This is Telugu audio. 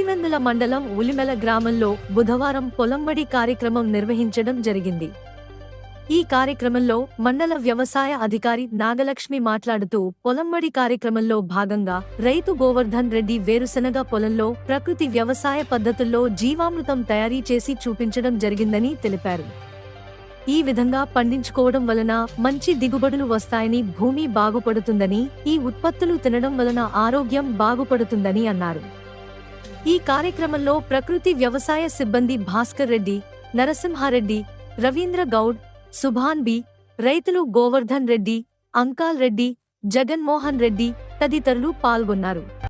పులివెందుల మండలం ఉలిమెల గ్రామంలో బుధవారం పొలంబడి కార్యక్రమం నిర్వహించడం జరిగింది. ఈ కార్యక్రమంలో మండల వ్యవసాయ అధికారి నాగలక్ష్మి మాట్లాడుతూ పొలంబడి కార్యక్రమంలో భాగంగా రైతు గోవర్ధన్ రెడ్డి వేరుశనగ పొలంలో ప్రకృతి వ్యవసాయ పద్ధతుల్లో జీవామృతం తయారీ చేసి చూపించడం జరిగిందని తెలిపారు. ఈ విధంగా పండించుకోవడం వలన మంచి దిగుబడులు వస్తాయని భూమి బాగుపడుతుందని ఈ ఉత్పత్తులు తినడం వలన ఆరోగ్యం బాగుపడుతుందని అన్నారు. ఈ కార్యక్రమంలో ప్రకృతి వ్యవసాయ సిబ్బంది భాస్కర్ రెడ్డి నరసింహారెడ్డి రవీంద్ర గౌడ్ సుభాన్ బి రైతులు గోవర్ధన్ రెడ్డి అంకాల్ రెడ్డి జగన్మోహన్ రెడ్డి తదితరులు పాల్గొన్నారు.